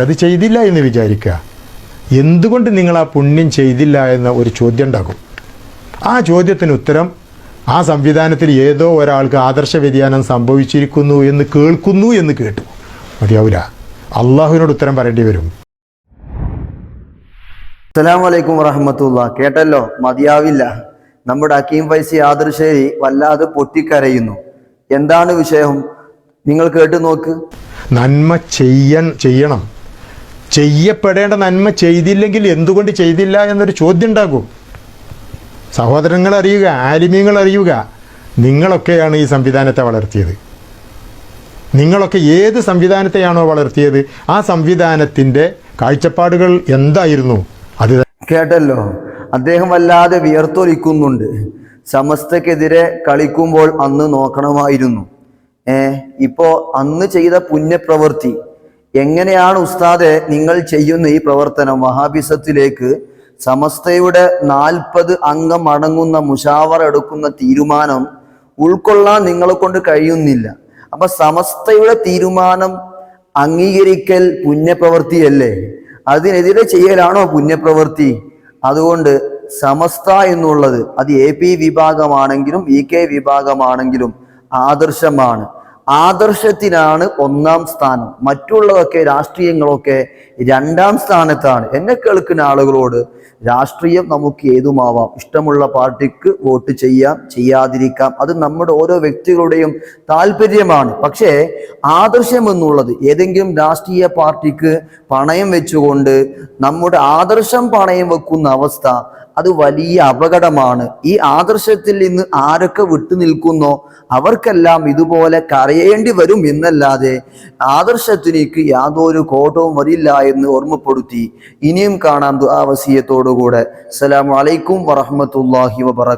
അത് ചെയ്തില്ല എന്ന് വിചാരിക്കുക. എന്തുകൊണ്ട് നിങ്ങൾ ആ പുണ്യം ചെയ്തില്ല എന്ന ഒരു ചോദ്യം ഉണ്ടാകും. ആ ചോദ്യത്തിന് ഉത്തരം ആ സംവിധാനത്തിൽ ഏതോ ഒരാൾക്ക് ആദർശ വ്യതിയാനം സംഭവിച്ചിരിക്കുന്നു എന്ന് കേൾക്കുന്നു എന്ന് കേട്ടു. മതിയാവില്ല അള്ളാഹുവിനോട് ഉത്തരം പറയേണ്ടി വരും. അസ്സലാമു വലൈക്കും വറഹമത്തുള്ള. കേട്ടല്ലോ? മതിയാവില്ല. നമ്മുടെ അക്കീം പൈസ ആദർശേരി വല്ലാതെ പൊട്ടിക്കരയുന്നു. എന്താണ് വിഷയം? നിങ്ങൾ കേട്ടു നോക്ക്. നന്മ ചെയ്യാൻ ചെയ്യണം. ചെയ്യപ്പെടേണ്ട നന്മ ചെയ്തില്ലെങ്കിൽ എന്തുകൊണ്ട് ചെയ്തില്ല എന്നൊരു ചോദ്യം ഉണ്ടാകും സഹോദരങ്ങൾ അറിയുക ആലിമ്യങ്ങൾ അറിയുക നിങ്ങളൊക്കെയാണ് ഈ സംവിധാനത്തെ വളർത്തിയത്. നിങ്ങളൊക്കെ ഏത് സംവിധാനത്തെയാണോ വളർത്തിയത് ആ സംവിധാനത്തിന്റെ കാഴ്ചപ്പാടുകൾ എന്തായിരുന്നു? അത് കേട്ടല്ലോ. അദ്ദേഹം വല്ലാതെ വിയർത്തൊലിക്കുന്നുണ്ട്. സമസ്തക്കെതിരെ കളിക്കുമ്പോൾ അന്ന് നോക്കണമായിരുന്നു. ഏ ഇപ്പോ അന്ന് ചെയ്ത പുണ്യപ്രവൃത്തി എങ്ങനെയാണ് ഉസ്താദെ നിങ്ങൾ ചെയ്യുന്ന ഈ പ്രവർത്തനം? വഹാബിസത്തിലേക്ക് സമസ്തയുടെ നാൽപ്പത് അംഗം അടങ്ങുന്ന മുഷാവർ എടുക്കുന്ന തീരുമാനം ഉൾക്കൊള്ളാൻ നിങ്ങളെ കൊണ്ട് കഴിയുന്നില്ല. അപ്പൊ സമസ്തയുടെ തീരുമാനം അംഗീകരിക്കൽ പുണ്യപ്രവൃത്തിയല്ലേ? അതിനെതിരെ ചെയ്യലാണോ പുണ്യപ്രവൃത്തി? അതുകൊണ്ട് സമസ്ത എന്നുള്ളത് അത് എ പി വിഭാഗമാണെങ്കിലും ഇ കെ വിഭാഗമാണെങ്കിലും ആദർശമാണ്. ആദർശത്തിനാണ് ഒന്നാം സ്ഥാനം. മറ്റുള്ളതൊക്കെ രാഷ്ട്രീയങ്ങളൊക്കെ രണ്ടാം സ്ഥാനത്താണ്. എന്നെ കേൾക്കുന്ന ആളുകളോട് രാഷ്ട്രീയം നമുക്ക് ഏതുമാവാം? ഇഷ്ടമുള്ള പാർട്ടിക്ക് വോട്ട് ചെയ്യാം ചെയ്യാതിരിക്കാം. അത് നമ്മുടെ ഓരോ വ്യക്തികളുടെയും താല്പര്യമാണ്. പക്ഷേ ആദർശം എന്നുള്ളത് ഏതെങ്കിലും രാഷ്ട്രീയ പാർട്ടിക്ക് പണയം വെച്ചുകൊണ്ട് നമ്മുടെ ആദർശം പണയം വെക്കുന്ന അവസ്ഥ അത് വലിയ അപകടമാണ്. ഈ ആദർശത്തിൽ നിന്ന് ആരൊക്കെ വിട്ടു നിൽക്കുന്നോ അവർക്കെല്ലാം ഇതുപോലെ കരയേണ്ടി വരും എന്നല്ലാതെ ആദർശത്തിലേക്ക് യാതൊരു കോട്ടവും വരില്ല എന്ന് ഓർമ്മപ്പെടുത്തി. ഇനിയും കാണാം ദുആവസിയത്തോടുകൂടെ അസ്സലാമു അലൈക്കും വറഹ്മത്തുള്ളാഹി വബറകാതുഹു